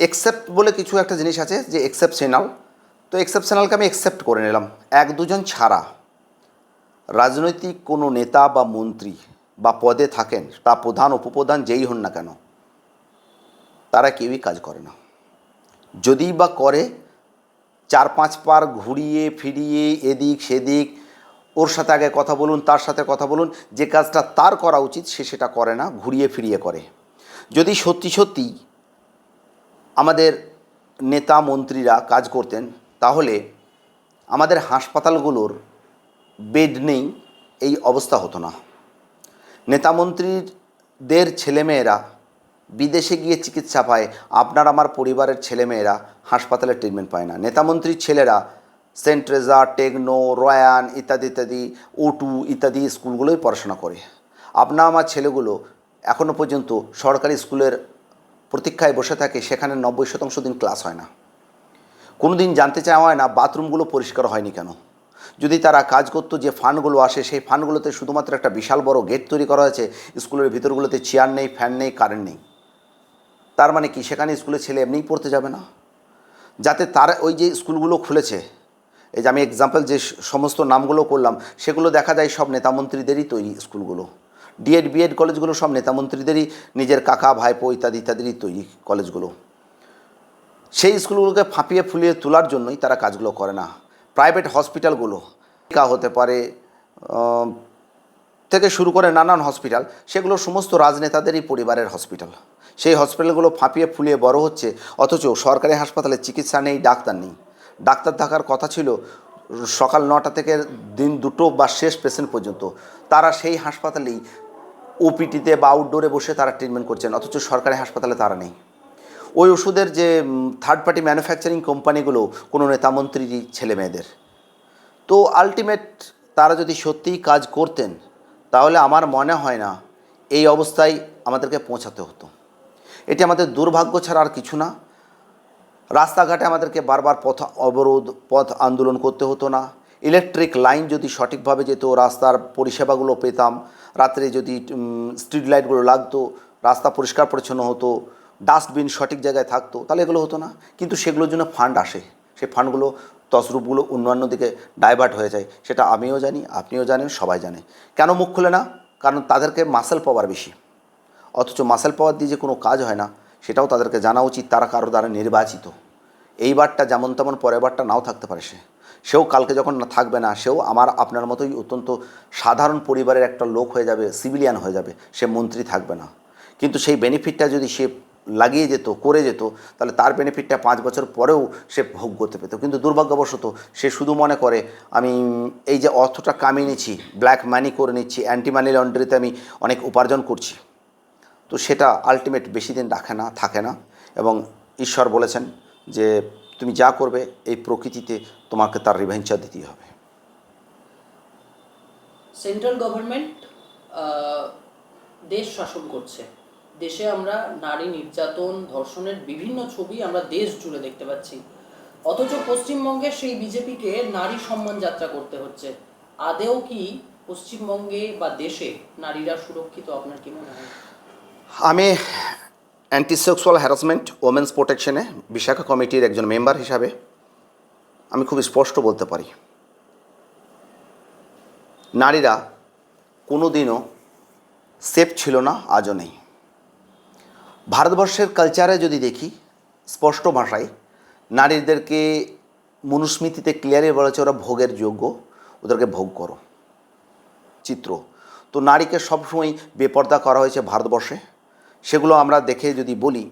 Except বলে কিছু একটা জিনিস আছে যে এক্সেপশনাল তো এক্সেপশনালকে আমি অ্যাকসেপ্ট করে নিলাম। এক দুজন ছাড়া রাজনৈতিক কোনো নেতা বা মন্ত্রী বা পদে থাকেন, তা প্রধান, উপপ্রধান যেই হন না কেন, তারা কেউই কাজ করে না। যদি বা করে, চার পাঁচ পার ঘুরিয়ে, ফিরিয়ে, এদিক সেদিক, ওর সাথে আগে কথা বলুন, তার সাথে কথা বলুন, যে কাজটা তার করা উচিত, সে সেটা করে না, ঘুরিয়ে, ফিরিয়ে করে। যদি সত্যি সত্যি আমাদের নেতা মন্ত্রীরা কাজ করতেন, তাহলে আমাদের হাসপাতালগুলোর বেড নেই, এই অবস্থা হতো না। নেতা মন্ত্রীদের ছেলেমেয়েরা বিদেশে গিয়ে চিকিৎসা পায়, আপনার আমার পরিবারের ছেলেমেয়েরা হাসপাতালে ট্রিটমেন্ট পায় না। নেতামন্ত্রীর ছেলেরা সেন্ট ট্রেজা টেকনো, রয়ান ইত্যাদি ইত্যাদি ওটু ইত্যাদি স্কুলগুলোই পড়াশোনা করে। আপনার আমার ছেলেগুলো এখনও পর্যন্ত সরকারি স্কুলের প্রতীক্ষায় বসে থাকে, সেখানে নব্বই শতাংশ দিন ক্লাস হয় না। কোনো দিন জানতে চাওয়া হয় না বাথরুমগুলো পরিষ্কার হয়নি কেন। যদি তারা কাজ করতো, যে ফান্ডগুলো আসে, সেই ফান্ডগুলোতে শুধুমাত্র একটা বিশাল বড় গেট তৈরি করা হয়েছে, স্কুলের ভিতরগুলোতে চেয়ার নেই, ফ্যান নেই, কারেন্ট নেই। তার মানে কি? সেখানে স্কুলে ছেলে এমনিই পড়তে যাবে না? যাতে তার ওই যে স্কুলগুলো খুলেছে, এই যে আমি এক্সাম্পল যে সমস্ত নামগুলো করলাম, সেগুলো দেখা যায় সব নেতামন্ত্রীদেরই তৈরি স্কুলগুলো। ডিএড বিএড কলেজগুলো সব নেতামন্ত্রীদেরই নিজের কাকা, ভাইপো ইত্যাদি ইত্যাদিরই তৈরি কলেজগুলো। সেই স্কুলগুলোকে ফাঁপিয়ে ফুলিয়ে তোলার জন্যই তারা কাজগুলো করে না। প্রাইভেট হসপিটালগুলো কা হতে পারে থেকে শুরু করে নানান হসপিটাল, সেগুলো সমস্ত রাজনেতাদেরই পরিবারের হসপিটাল। সেই হসপিটালগুলো ফাঁপিয়ে ফুলিয়ে বড় হচ্ছে, অথচ সরকারি হাসপাতালে চিকিৎসা নেই, ডাক্তার নেই। ডাক্তার থাকার কথা ছিল সকাল নটা থেকে দিন দুটো বা শেষ পেশেন্ট পর্যন্ত। তারা সেই হাসপাতালেই ওপিটিতে বা আউটডোরে বসে তারা ট্রিটমেন্ট করছেন, অথচ সরকারি হাসপাতালে তারা নেই। ওই ওষুধের যে থার্ড পার্টি ম্যানুফ্যাকচারিং কোম্পানিগুলো কোনো নেতামন্ত্রীরই ছেলে মেয়েদের। তো আলটিমেট তারা যদি সত্যিই কাজ করতেন, তাহলে আমার মনে হয় না এই অবস্থায় আমাদেরকে পৌঁছাতে হতো। এটি আমাদের দুর্ভাগ্য ছাড়া আর কিছু না। রাস্তাঘাটে আমাদেরকে বারবার পথ অবরোধ, পথ আন্দোলন করতে হতো না। ইলেকট্রিক লাইন যদি সঠিকভাবে যেত, রাস্তার পরিষেবাগুলো পেতাম, রাত্রে যদি স্ট্রিট লাইটগুলো লাগতো, রাস্তা পরিষ্কার পরিচ্ছন্ন হতো, ডাস্টবিন সঠিক জায়গায় থাকতো, তাহলে এগুলো হতো না। কিন্তু সেগুলোর জন্য ফান্ড আসে। সেই ফান্ডগুলো তসরূপগুলো অন্যান্য দিকে ডাইভার্ট হয়ে যায়। সেটা আমিও জানি, আপনিও জানেন, সবাই জানে। কেন মুখ খুলে না? কারণ তাদেরকে মাসেল পাওয়ার বেশি। অথচ মাসেল পাওয়ার দিয়ে যে কোনো কাজ হয় না, সেটাও তাদেরকে জানা উচিত, তারা কারোর দ্বারা নির্বাচিত। এইবারটা যেমন তেমন পরের বারটা নাও থাকতে পারে সে। সেও কালকে যখন থাকবে না, সেও আমার আপনার মতোই অত্যন্ত সাধারণ পরিবারের একটা লোক হয়ে যাবে সিভিলিয়ান হয়ে যাবে, সে মন্ত্রী থাকবে না। কিন্তু সেই বেনিফিটটা যদি সে লাগিয়ে যেত, করে যেত, তাহলে তার বেনিফিটটা পাঁচ বছর পরেও সে ভোগ করতে পেত। কিন্তু দুর্ভাগ্যবশত সে শুধু মনে করে, আমি এই যে অর্থটা কামিয়ে নিচ্ছি ব্ল্যাক মানি করে নিচ্ছি অ্যান্টি মানি লন্ডারিতে আমি অনেক উপার্জন করছি। তো সেটা আলটিমেট বেশি দিন রাখে না, থাকে না। এবং ঈশ্বর বলেছেন যে তুমি যা করবে এই প্রকৃতিতে তোমাকে তার রিভেঞ্চার দিতেই হবে। সেন্ট্রাল গভর্নমেন্ট দেশ শাসন করছে। দেশে আমরা নারী নির্যাতন ধর্ষণের বিভিন্ন ছবি আমরা দেশ জুড়ে দেখতে পাচ্ছি। অথচ পশ্চিমবঙ্গে সেই বিজেপিকে নারী সম্মান যাত্রা করতে হচ্ছে। আদেও কি পশ্চিমবঙ্গে বা দেশে নারীরা সুরক্ষিত আপনার কি মনে হয়? আমি অ্যান্টি সেক্সুয়াল হ্যারাসমেন্ট ওমেন্স প্রোটেকশনে বিশাখা কমিটির একজন মেম্বার হিসাবে আমি খুব স্পষ্ট বলতে পারি। নারীরা কোনো দিনও সেফ ছিল না, আজও নেই। ভারতবর্ষের কালচারে যদি দেখি, স্পষ্ট ভাষায়, নারীদেরকে মনুস্মৃতিতে ক্লিয়ারলি বলেছে ওরা ভোগের যোগ্য, ওদেরকে ভোগ করো। চিত্র। তো নারীকে সবসময় বেপর্দা করা হয়েছে ভারতবর্ষে। সেগুলো আমরা দেখে যদি বলি,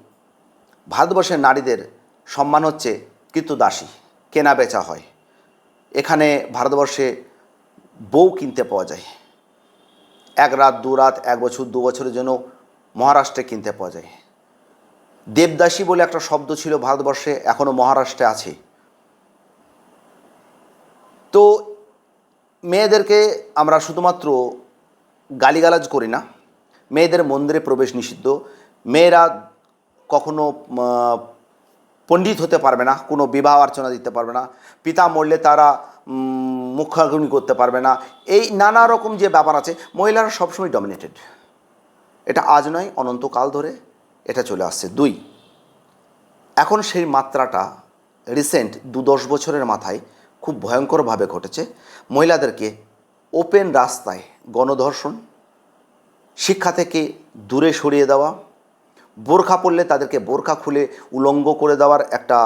ভারতবর্ষের নারীদের সম্মান হচ্ছে কিন্তু দাসী কেনা বেচা হয়। এখানে ভারতবর্ষে বউ কিনতে পাওয়া যায়। এক রাত, দু রাত, এক বছর, দু বছরের জন্য মহারাষ্ট্রে কিনতে পাওয়া যায়। দেবদাসী বলে একটা শব্দ ছিল ভারতবর্ষে এখনও মহারাষ্ট্রে আছে। তো মেয়েদেরকে আমরা শুধুমাত্র গালিগালাজ করি না মেয়েদের মন্দিরে প্রবেশ নিষিদ্ধ। মেয়েরা কখনো পণ্ডিত হতে পারবে না কোনো বিবাহ অর্চনা দিতে পারবে না পিতা মরলে তারা উম, করতে পারবে না। এই নানা রকম যে ব্যাপার আছে মহিলারা সবসময় ডমিনেটেড এটা আজ নয় অনন্তকাল ধরে এটা চলে আসছে। দুই এখন সেই মাত্রাটা রিসেন্ট দু দশ বছরের মাথায় খুব ভয়ঙ্করভাবে ঘটেছে। মহিলাদেরকে ওপেন রাস্তায় গণধর্ষণ শিক্ষা থেকে দূরে সরিয়ে দেওয়া, বোরখা পরলে তাদেরকে বোরখা খুলে উলঙ্গ করে দেওয়ার একটা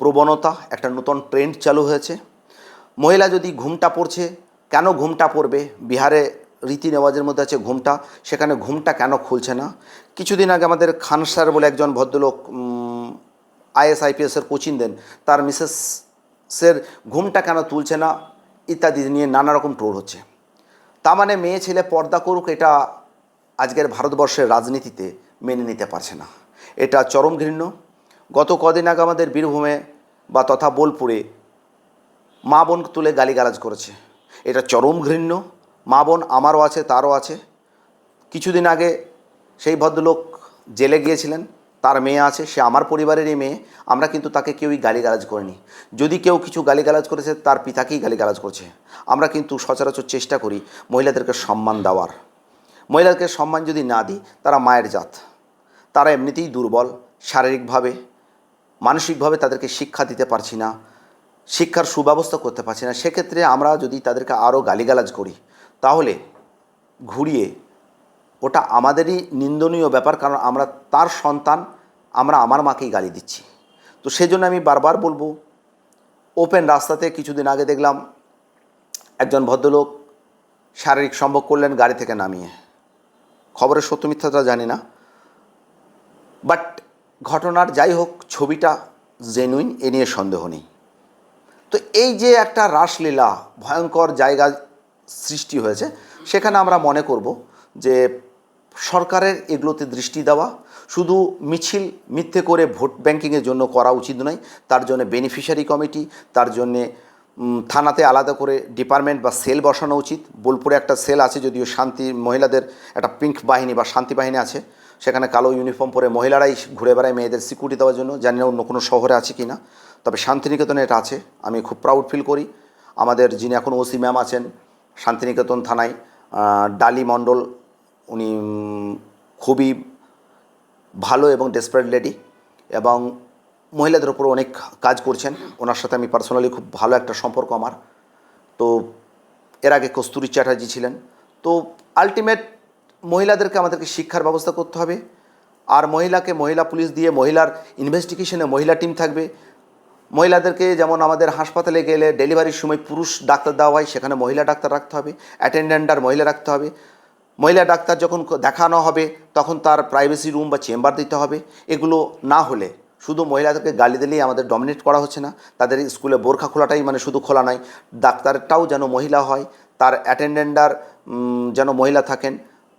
প্রবণতা, একটা নতুন ট্রেন্ড চালু হয়েছে। মহিলা যদি ঘুমটা পড়ছে, কেন ঘুমটা পড়বে? বিহারে রীতি নেওয়াজের মধ্যে আছে ঘুমটা, সেখানে ঘুমটা কেন খুলছে না? কিছুদিন আগে আমাদের খান স্যার বলে একজন ভদ্রলোক আইএস আইপিএসের কোচিং দেন, তার মিসেসের ঘুমটা কেন তুলছে না? ইত্যাদি নিয়ে নানা রকম ট্রোল হচ্ছে। তা মানে মেয়ে ছেলে পর্দা করুক, এটা আজকের ভারতবর্ষের রাজনীতিতে মেনে নিতে পারছে না। এটা চরম ঘৃণ্য। গত কদিন আগে আমাদের বীরভূমে বা তথা বোলপুরে মা বোন তুলে গালিগালাজ করেছে। এটা চরম ঘৃণ্য। মা বোন আমারও আছে, তারও আছে। কিছুদিন আগে সেই ভদ্রলোক জেলে গিয়েছিলেন, তার মেয়ে আছে, সে আমার পরিবারেরই মেয়ে, আমরা কিন্তু তাকে কেউই গালিগালাজ করিনি। যদি কেউ কিছু গালিগালাজ করেছে, তার পিতাকেই গালিগালাজ করছে। আমরা কিন্তু সচরাচর চেষ্টা করি মহিলাদেরকে সম্মান দেওয়ার। মহিলাদেরকে সম্মান যদি না দিই, তারা মায়ের জাত। তারা এমনিতেই দুর্বল, শারীরিকভাবে, মানসিকভাবে তাদেরকে শিক্ষা দিতে পারছি না, শিক্ষার সুব্যবস্থা করতে পারছি না। সেক্ষেত্রে আমরা যদি তাদেরকে আরও গালিগালাজ করি, তাহলে ঘুরিয়ে ওটা আমাদেরই নিন্দনীয় ব্যাপার, কারণ আমরা তার সন্তান, আমরা আমার মাকেই গালি দিচ্ছি। তো সেজন্য আমি বারবার বলব, ওপেন রাস্তাতে কিছুদিন আগে দেখলাম, একজন ভদ্রলোক শারীরিক সম্ভব করলেন গাড়ি থেকে নামিয়ে। খবরের সত্য মিথ্যাটা জানি না। বাট ঘটনার যাই হোক, ছবিটা জেনুইন এ নিয়ে সন্দেহ নেই। তো এই যে একটা রাসলীলা, ভয়ঙ্কর জায়গা সৃষ্টি হয়েছে, সেখানে আমরা মনে করব যে সরকারের এগুলোতে দৃষ্টি দেওয়া, শুধু মিছিল মিথ্যে করে ভোট ব্যাংকিংয়ের জন্য করা উচিত নয়, তার জন্য বেনিফিশিয়ারি কমিটি তার জন্যে থানাতে আলাদা করে ডিপার্টমেন্ট বা সেল বসানো উচিত। বোলপুরে একটা সেল আছে যদিও শান্তি মহিলাদের একটা পিঙ্ক বাহিনী বা শান্তি বাহিনী আছে। সেখানে কালো ইউনিফর্ম পরে মহিলারাই ঘুরে বেড়ায় মেয়েদের সিকিউরিটি দেওয়ার জন্য। জানি না অন্য কোনো শহরে আছে কি না তবে শান্তিনিকেতনে এটা আছে। আমি খুব প্রাউড ফিল করি। আমাদের যিনি এখন ওসি ম্যাম আছেন, শান্তিনিকেতন থানায় ডালি মণ্ডল, উনি খুবই ভালো এবং ডেসপারেট লেডি এবং মহিলাদের উপর অনেক কাজ করছেন। ওনার সাথে আমি পার্সোনালি খুব ভালো একটা সম্পর্ক আমার। তো এর আগে কস্তুরী চ্যাটার্জি ছিলেন। তো আলটিমেট মহিলাদেরকে আমাদেরকে শিক্ষার ব্যবস্থা করতে হবে। আর মহিলাকে মহিলা পুলিশ দিয়ে মহিলার ইনভেস্টিগেশনে মহিলা টিম থাকবে। মহিলাদেরকে যেমন আমাদের হাসপাতালে গেলে ডেলিভারির সময় পুরুষ ডাক্তার দেওয়া হয়, সেখানে মহিলা ডাক্তার রাখতে হবে। অ্যাটেন্ডেন্ট আর মহিলা রাখতে হবে। মহিলা ডাক্তার যখন দেখানো হবে, তখন তার প্রাইভেসি রুম বা চেম্বার দিতে হবে। এগুলো না হলে শুধু মহিলাদেরকে গালি দিলেই আমাদের ডমিনেট করা হচ্ছে না। তাদের স্কুলে বোরখা খোলাটাই মানে শুধু খোলা নয়, ডাক্তারটাও যেন মহিলা হয়, তার অ্যাটেন্ডেন্টার যেন মহিলা থাকেন,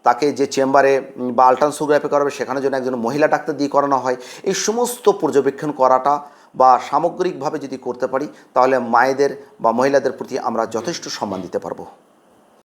তাকে যে চেম্বারে বা আলট্রাসোগ্রাফি করাবে, সেখানে যেন একজন মহিলা ডাক্তার দিয়ে করানো হয়। এই সমস্ত পর্যবেক্ষণ করাটা বা সামগ্রিকভাবে যদি করতে পারি, তাহলে মায়েদের বা মহিলাদের প্রতি আমরা যথেষ্ট সম্মান দিতে পারব।